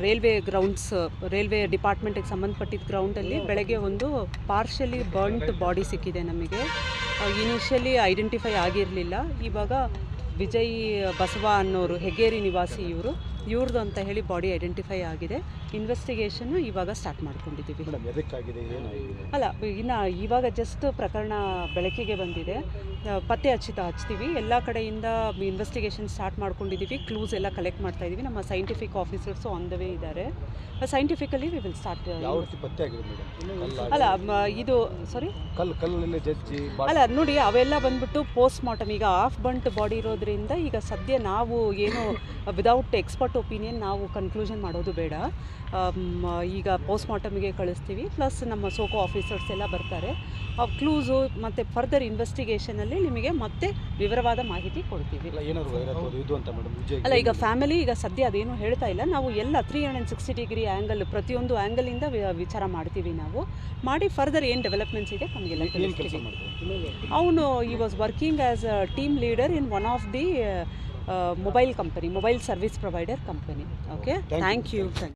Railway grounds railway ಡಿಪಾರ್ಟ್ಮೆಂಟಿಗೆ ಸಂಬಂಧಪಟ್ಟಿದ್ದ ಗ್ರೌಂಡಲ್ಲಿ ಬೆಳಗ್ಗೆ ಒಂದು ಪಾರ್ಷಲಿ ಬರ್ಂಟ್ ಬಾಡಿ ಸಿಕ್ಕಿದೆ ನಮಗೆ. ಇನಿಷಿಯಲಿ ಐಡೆಂಟಿಫೈ ಆಗಿರಲಿಲ್ಲ. ಇವಾಗ ವಿಜಯ್ ಬಸವ ಅನ್ನೋರು ಹೆಗ್ಗೇರಿ ನಿವಾಸಿ ಇವರು ಇವ್ರದ್ದು ಅಂತ ಹೇಳಿ ಬಾಡಿ ಐಡೆಂಟಿಫೈ ಆಗಿದೆ. ಇನ್ವೆಸ್ಟಿಗೇಷನ್ ಇವಾಗ ಸ್ಟಾರ್ಟ್ ಮಾಡ್ಕೊಂಡಿದ್ದೀವಿ ಅಲ್ಲ ಇನ್ನು ಇವಾಗ ಜಸ್ಟ್ ಪ್ರಕರಣ ಬೆಳಕಿಗೆ ಬಂದಿದೆ. ಪತ್ತೆ ಹಚ್ಚಿತ ಹಚ್ತೀವಿ. ಎಲ್ಲ ಕಡೆಯಿಂದ ಇನ್ವೆಸ್ಟಿಗೇಷನ್ ಸ್ಟಾರ್ಟ್ ಮಾಡ್ಕೊಂಡಿದ್ದೀವಿ ಕ್ಲೂಸ್ ಎಲ್ಲ ಕಲೆಕ್ಟ್ ಮಾಡ್ತಾ ಇದ್ದೀವಿ ನಮ್ಮ scientific officers on the way ಇದ್ದಾರೆ. ಸೈಂಟಿಫಿಕಲಿ ವಿ ವಿಲ್ ಸ್ಟಾರ್ಟ್ ಅಲ್ಲ ಇದು ಸಾರಿ ಅಲ್ಲ ನೋಡಿ ಅವೆಲ್ಲ ಬಂದ್ಬಿಟ್ಟು ಪೋಸ್ಟ್ ಮಾರ್ಟಮ್ ಈಗ ಆಫ್ ಬಂಟ್ ಬಾಡಿ ಇರೋದ್ರಿಂದ ಈಗ ಸದ್ಯ ನಾವು ಏನು ವಿದೌಟ್ ಎಕ್ಸ್ಪರ್ಟ್ ಒಪಿನಿಯನ್ ನಾವು ಕನ್ಕ್ಲೂಷನ್ ಮಾಡೋದು ಬೇಡ. ಈಗ ಪೋಸ್ಟ್ ಮಾರ್ಟಮ್ಗೆ ಕಳಿಸ್ತೀವಿ. ಪ್ಲಸ್ ನಮ್ಮ ಸೋಕೋ ಆಫೀಸರ್ಸ್ ಎಲ್ಲ ಬರ್ತಾರೆ. ಕ್ಲೂಸು ಮತ್ತು ಫರ್ದರ್ ಇನ್ವೆಸ್ಟಿಗೇಷನಲ್ಲಿ ನಿಮಗೆ ಮತ್ತೆ ವಿವರವಾದ ಮಾಹಿತಿ ಕೊಡ್ತೀವಿ. ಅಲ್ಲ ಈಗ ಫ್ಯಾಮಿಲಿ ಈಗ ಸದ್ಯ ಅದೇನು ಹೇಳ್ತಾ ಇಲ್ಲ. ನಾವು ಎಲ್ಲ three hundred sixty degree angle ಪ್ರತಿಯೊಂದು ಆ್ಯಂಗಲಿಂದ ವಿಚಾರ ಮಾಡ್ತೀವಿ ನಾವು. ಮಾಡಿ ಫರ್ದರ್ ಏನು ಡೆವಲಪ್ಮೆಂಟ್ಸ್ ಇದೆ ನಮಗೆಲ್ಲ ತಿಳಿಸ್ತೀವಿ. ಅವನು ಈ was working as a team leader in one of the mobile company mobile service provider company okay thank you